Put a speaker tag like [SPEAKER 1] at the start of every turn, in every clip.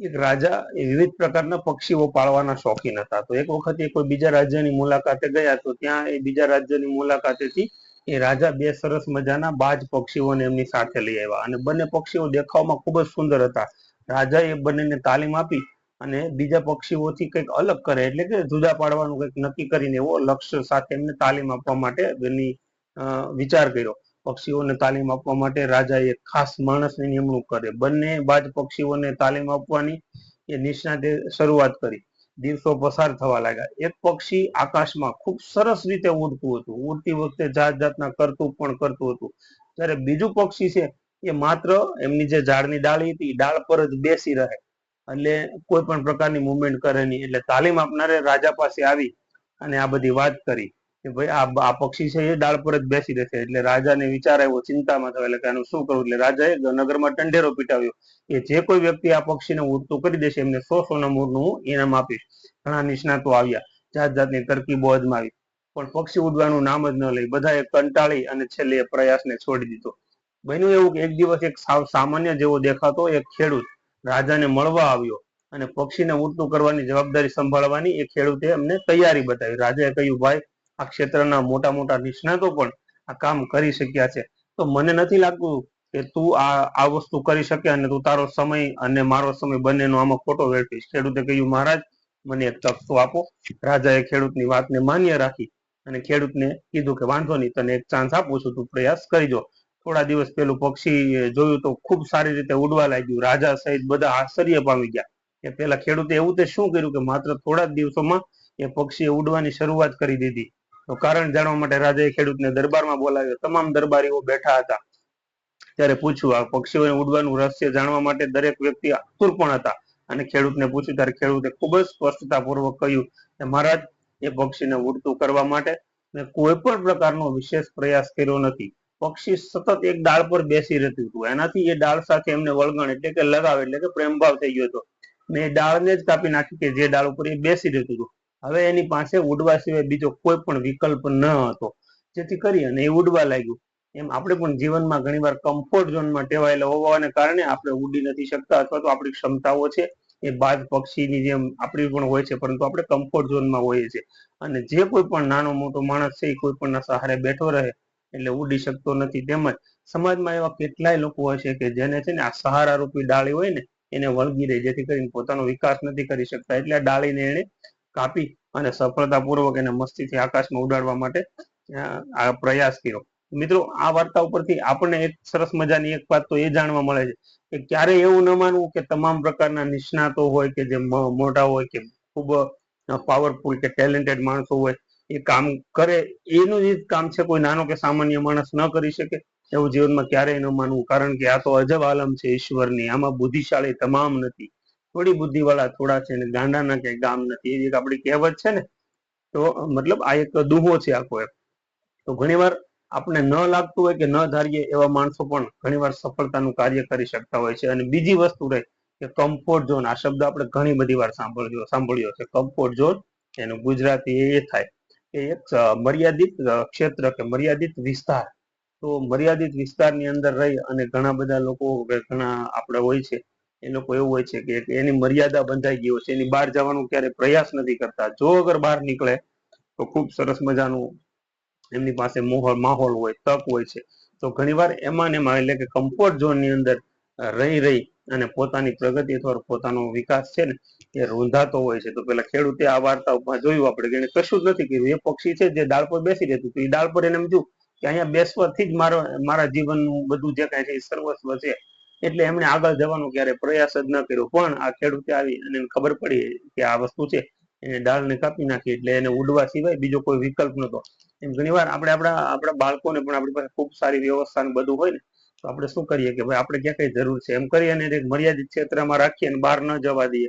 [SPEAKER 1] એક રાજા એ વિવિધ પ્રકારના પક્ષીઓ પાળવાના શોખીન હતા. તો એક વખત એ કોઈ બીજા રાજ્યની મુલાકાતે ગયા તો ત્યાં એ બીજા રાજ્યની મુલાકાતેથી એ રાજા બે સરસ મજાના બાજ પક્ષીઓને એમની સાથે લઈ આવ્યા અને બંને પક્ષીઓ દેખાવમાં ખૂબ જ સુંદર હતા. રાજા એ બંનેને તાલીમ આપી અને બીજા પક્ષીઓથી કંઈક અલગ કરે એટલે કે જુદા પાડવાનું કંઈક નક્કી કરીને એવો લક્ષ્ય સાથે એમને તાલીમ આપવા માટે એની વિચાર કર્યો. પક્ષીઓને તાલીમ આપવા માટે રાજા એક ખાસ માણસની નિમણૂક કરે. બંને બાજ પક્ષીઓને તાલીમ આપવાની એ નિષ્ણાતે શરૂઆત કરી. દિવસો પસાર થવા લાગ્યા. એક પક્ષી આકાશમાં ખૂબ સરસ રીતે ઉડતું હતું. ઉડતી વખતે જાત જાતના કરતું પણ કરતું હતું. જ્યારે બીજું પક્ષી છે, એ માત્ર એમની જે ઝાડની ડાળી હતી ડાળ પર જ બેસી રહે. એટલે કોઈ પણ પ્રકારની મુવમેન્ટ કરે નહીં. એટલે તાલીમ આપનારે રાજા પાસે આવી અને આ બધી વાત કરી. કે ભાઈ આ આ પક્ષી છે એ ડાળ પર જ બેસી રહેશે. એટલે રાજાને વિચાર આવ્યો, ચિંતામાં થયો. એટલે કે આનું શું કરવું? એટલે રાજાએ નગરમાં ટંડેરો પીટાવ્યો. એ જે કોઈ વ્યક્તિ આ પક્ષીને ઉડતું કરી દેશે, એમને સો સોના મૂળનું હું આપીશ. ઘણા નિષ્ણાતો આવ્યા. જાત જાતની તરકીબો અજમાવી. પણ પક્ષી ઉડવાનું નામ જ ન લઈ બધાએ કંટાળી અને છેલ્લે પ્રયાસને છોડી દીધો. બન્યું એવું કે એક દિવસ એક સાવ સામાન્ય જેવો દેખાતો એક ખેડૂત રાજાને મળવા આવ્યો અને પક્ષીને ઉડતું કરવાની જવાબદારી સંભાળવાની એ ખેડૂતે એમને તૈયારી બતાવી. રાજાએ કહ્યું, ભાઈ આ ક્ષેત્રના મોટા મોટા નિષ્ણાતો પણ આ કામ કરી શક્યા છે. તો મને નથી લાગતું કે તું આ આ વસ્તુ કરી શકે અને તું તારો સમય અને મારો સમય બંનેનો આમાં ખોટો વેઠીશ ખેડૂતે કહ્યું, મહારાજ, મને એક તક તો આપો. રાજાએ ખેડૂતની વાતને માન્ય રાખી અને ખેડૂતને કીધું કે, વાંધો નહીં, તને એક ચાન્સ આપું છું, તું પ્રયાસ કરી જો. થોડા દિવસ પેલું પક્ષી જોયું તો ખૂબ સારી રીતે ઉડવા લાગ્યું. રાજા સહિત બધા આશ્ચર્ય પામી ગયા કે પેલા ખેડૂતે એવું તે શું કર્યું કે માત્ર થોડા જ દિવસોમાં એ પક્ષીએ ઉડવાની શરૂઆત કરી દીધી. તો કારણ જાણવા માટે રાજાએ ખેડૂતને દરબારમાં બોલાવ્યો. તમામ દરબારીઓ બેઠા હતા. ત્યારે પૂછ્યું, આ પક્ષીઓને ઉડવાનું રહસ્ય જાણવા માટે દરેક વ્યક્તિ આતુર પણ હતા? અને ખેડૂતને પૂછ્યું ત્યારે ખેડૂતે ખૂબ જ સ્પષ્ટતાપૂર્વક કહ્યું કે, મહારાજ, એ પક્ષીને ઉડતું કરવા માટે મેં કોઈ પણ પ્રકારનો વિશેષ પ્રયાસ કર્યો નથી. પક્ષી સતત એક ડાળ પર બેસી રહેતું હતું. એનાથી એ ડાળ સાથે એમને વળગણ એટલે કે લગાવ એટલે કે પ્રેમભાવ થઈ ગયો હતો. મેં ડાળને જ કાપી નાખી કે જે ડાળ ઉપર એ બેસી રહેતું હતું. હવે એની પાસે ઉડવા સિવાય બીજો કોઈ પણ વિકલ્પ ન હતો. જેથી કરી અને એ ઉડવા લાગ્યું. એમ આપણે પણ જીવનમાં ઘણીવાર કમ્ફર્ટ ઝોનમાં ટેવાયેલા હોવાને કારણે આપણે ઉડી નથી શકતા અથવા તો આપણી ક્ષમતાઓ છે એ બાદ પક્ષીની જેમ આપણી પણ હોય છે, પરંતુ આપણે કમ્ફર્ટ ઝોનમાં હોઈએ છીએ. અને જે કોઈ પણ નાનો મોટો માણસ છે એ કોઈ પણ સહારે બેઠો રહે એટલે ઉડી શકતો નથી. તેમજ સમાજમાં એવા કેટલાય લોકો હોય છે કે જેને છે ને આ સહારા રૂપી ડાળી હોય ને એને વળગી રહી જેથી કરીને પોતાનો વિકાસ નથી કરી શકતા. એટલે આ ડાળીને એને કાપી અને સફળતાપૂર્વક એને મસ્તીથી આકાશમાં ઉડાડવા માટે આ પ્રયાસ કર્યો. મિત્રો, આ વાર્તા ઉપરથી આપણને એક સરસ મજાની એક વાત તો એ જાણવા મળે છે કે ક્યારે એવું ન માનવું કે તમામ પ્રકારના નિષ્ણાતો હોય કે જે મોટા હોય કે ખૂબ પાવરફુલ કે ટેલેન્ટેડ માણસો હોય, એ કામ કરે, એનું જ કામ છે કોઈ નાનો કે સામાન્ય માણસ ન કરી શકે એવું જીવનમાં ક્યારેય ન માનવું. કારણ કે આ તો અજબ આલમ છે ઈશ્વરની, આમાં બુદ્ધિશાળી તમામ નથી. થોડી બુદ્ધિવાળા થોડા છે ને ગાંડાના કે ગામ નથી એક આપણી કહેવત છે ને, તો મતલબ આ એક દુહો છે આખો એક તો ઘણીવાર આપણે ન લાગતું હોય કે ન ધારીએ એવા માણસો પણ ઘણીવાર સફળતાનું કાર્ય કરી શકતા હોય છે. અને બીજી વસ્તુ રહે કે કમ્ફર્ટ ઝોન આ શબ્દ આપણે ઘણી બધી વાર સાંભળ્યો સાંભળ્યો છે. કમ્ફર્ટ ઝોન એનું ગુજરાતી એ થાય. કે એક મર્યાદિત ક્ષેત્ર કે મર્યાદિત વિસ્તાર. તો મર્યાદિત વિસ્તારની અંદર રહી અને ઘણા બધા લોકો, ઘણા આપણે હોય છે એ લોકો એવું હોય છે કે એની મર્યાદા બંધાઈ ગઈ છે, એની બહાર જવાનું ક્યારે પ્રયાસ નથી કરતા. જો અગર બહાર નીકળે તો ખૂબ સરસ મજાનું એમની પાસે માહોલ માહોલ હોય, તક હોય છે. તો ઘણીવાર એમાં ને એમાં એટલે કે કમ્ફર્ટ ઝોનની અંદર રહી રહી અને પોતાની પ્રગતિ અથવા પોતાનો વિકાસ છે ને એ રૂંધાતો હોય છે. તો પેલા ખેડૂતે આ વાર્તાઓમાં જોયું આપણે કે એને કશું જ નથી કર્યું. એ પક્ષી છે જે ડાળ પર બેસી રહેતું તો એ ડાળ પર એને એમ થયું કે અહીંયા બેસવાથી જ મારો, મારા જીવનનું બધું જે કાંઈ છે એ સર્વસ્વ છે. એટલે એમણે આગળ જવાનો ક્યારે પ્રયાસ જ ન કર્યો. પણ આ ખેડૂતે આવી અને ખબર પડી કે આ વસ્તુ છે. એને ડાળને કાપી નાખી એટલે એને ઉડવા સિવાય બીજો કોઈ વિકલ્પ નતો એમ ઘણીવાર આપણે આપણા આપણા બાળકોને પણ આપણી પાસે ખૂબ સારી વ્યવસ્થા ને બધું હોય ને, તો આપણે શું કરીએ કે ભાઈ આપણે ક્યાં કઈ જરૂર છે? એમ કરી અને એક મર્યાદિત ક્ષેત્રમાં રાખીએ અને બહાર ન જવા દઈએ.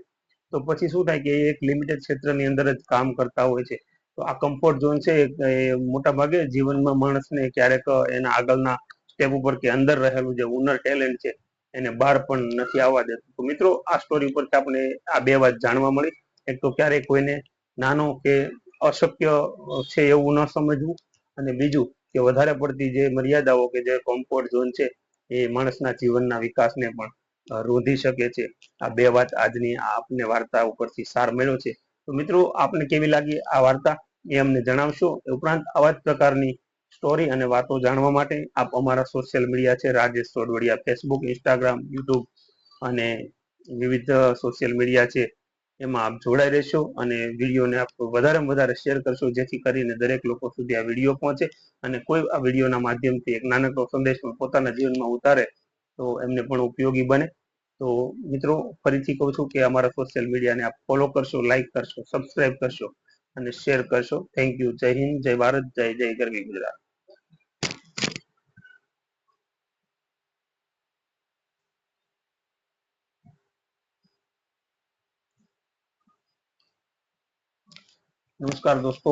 [SPEAKER 1] તો પછી શું થાય કે એક લિમિટેડ ક્ષેત્રની અંદર જ કામ કરતા હોય છે. તો આ કમ્ફર્ટ ઝોન છે એ મોટા ભાગે જીવનમાં માણસને ક્યારેક એના આગળના સ્ટેપ ઉપર કે અંદર રહેલું જે ઉનર ટેલેન્ટ છે એને બહાર પણ નથી આવવા દેતું. તો મિત્રો, આ સ્ટોરી ઉપરથી આપણે આ બે વાત જાણવા મળી. એક તો ક્યારેય કોઈને નાનો કે અશક્ય છે એવું ન સમજવું અને બીજું કે વધારે પડતી જે મર્યાદાઓ કે જે કોમ્પોર્ટ ઝોન છે એ માણસના જીવનના વિકાસને પણ રોધી શકે છે. આ બે વાત આજની આપને વાર્તા ઉપરથી સાર મળ્યો છે. તો મિત્રો, આપને કેવી લાગી આ વાર્તા એ અમને જણાવશો. ઉપરાંત આવા જ પ્રકારની સ્ટોરી અને વાતો જાણવા માટે આપ અમારા સોશિયલ મીડિયા છે, Rajesh Sodvadiya Facebook Instagram YouTube અને વિવિધ સોશિયલ મીડિયા છે. એમાં આપ જોડાઈ રહેશો અને વિડીયોને આપ વધારેમાં વધારે શેર કરશો, જેથી કરીને દરેક લોકો સુધી આ વીડિયો પહોંચે અને કોઈ આ વિડીયોના માધ્યમથી એક નાનકડો સંદેશ પણ પોતાના જીવનમાં ઉતારે તો એમને પણ ઉપયોગી બને. તો મિત્રો, ફરીથી કહું છું કે અમારા સોશિયલ મીડિયાને આપ ફોલો કરશો લાઈક કરશો સબસ્ક્રાઇબ કરશો. અને શેર કરશો. થેન્ક યુ જય હિન્દ, જય ભારત, જય જય ગરવી ગુજરાત. નમસ્કાર દોસ્તો.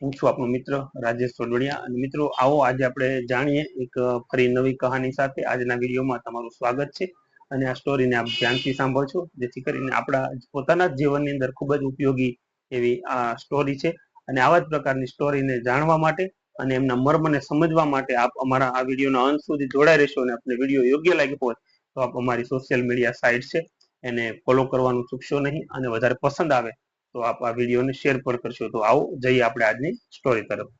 [SPEAKER 1] હું છું આપનો મિત્ર રાજેશ સોડવડિયા અને મિત્રો, આવો આજે આપણે જાણીએ એક ફરી નવી કહાની સાથે. આજના વિડીયોમાં તમારું સ્વાગત છે. અને આ સ્ટોરીને આપ ધ્યાનથી સાંભળશો. જેથી કરીને આપણા પોતાના જીવનની અંદર ખૂબ જ ઉપયોગી એવી આ સ્ટોરી છે. અને આવા જ પ્રકારની સ્ટોરીને જાણવા માટે અને એમના મર્મને સમજવા માટે આપ અમારા આ વિડીયોના અંત સુધી જોડાઈ રહેશો અને આપને વીડિયો યોગ્ય લાગ્યો હોય તો આપ અમારી સોશિયલ મીડિયા સાઇટ છે એને ફોલો કરવાનું ચૂકશો નહીં અને વધારે પસંદ આવે તો આપ આ વિડીયોને શેર પણ કરશો. તો આવો જઈએ આપણે આજની સ્ટોરી તરફ.